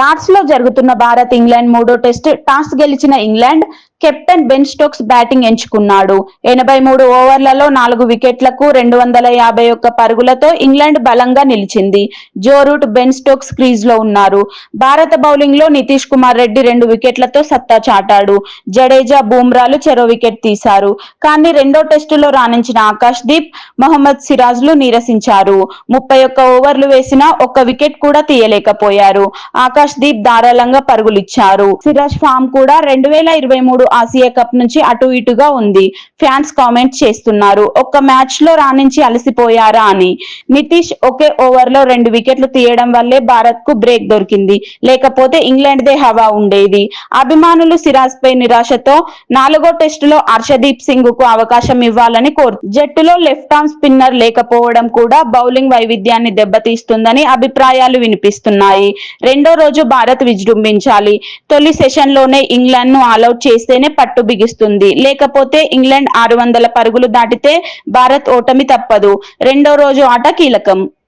లార్డ్స్లో జరుగుతున్న భారత్ ఇంగ్లాండ్ మూడో test toss గెలిచిన England captain Ben Stokes batting ఎంచుకున్నాడు. ఎనభై మూడు ఓవర్లలో నాలుగు వికెట్లకు రెండు వందల యాభై ఒక్క పరుగులతో ఇంగ్లాండ్ బలంగా నిలిచింది. జో రూట్ బెన్ స్టోక్స్ క్రీజ్లో ఉన్నారు. భారత బౌలింగ్లో నితీష్ కుమార్ రెడ్డి రెండు వికెట్లతో సత్తా చాటాడు. జడేజా బూమ్రాలు చెరో వికెట్ తీశారు. కానీ రెండో టెస్టులో రాణించిన ఆకాష్ దీప్ మొహమ్మద్ సిరాజ్లు నీరసించారు. ముప్పై ఒక్క ఓవర్లు వేసినా ఒక్క వికెట్ కూడా తీయలేకపోయారు. ఆకాష్ దీప్ ధారాళంగా పరుగులిచ్చారు. సిరాజ్ ఫామ్ కూడా రెండు వేల ఇరవై మూడు ఆసియా కప్ నుంచి అటు ఇటుగా ఉంది. ఫ్యాన్స్ కామెంట్ చేస్తున్నారు. ఒక్క మ్యాచ్లో రాణించి అలసిపోయారా అని. నితీష్ ఒకే ఓవర్లో రెండు వికెట్లు తీయడం వల్లే భారత్కు బ్రేక్ దొరికింది. లేకపోతే ఇంగ్లాండ్ దే హవా ఉండేది. అభిమానులు సిరాజ్ పై నిరాశతో నాలుగో టెస్టులో హర్షదీప్ సింగ్కు అవకాశం ఇవ్వాలని కోరు జట్టులో లెఫ్ట్ ఆర్మ్ స్పిన్నర్ లేకపోవడం కూడా బౌలింగ్ వైవిధ్యాన్ని దెబ్బతీస్తుందని అభిప్రాయాలు వినిపిస్తున్నాయి. రెండో రోజు భారత్ విజృంభించాలి. తొలి సెషన్లోనే ఇంగ్లాండ్ను ఆల్అౌట్ చేస్తేనే పట్టు బిగిస్తుంది. లేకపోతే ఇంగ్లాండ్ ఆరు వందల పరుగులు దాటితే భారత్ ఓటమి తప్పదు. రెండో రోజు ఆట కీలకం.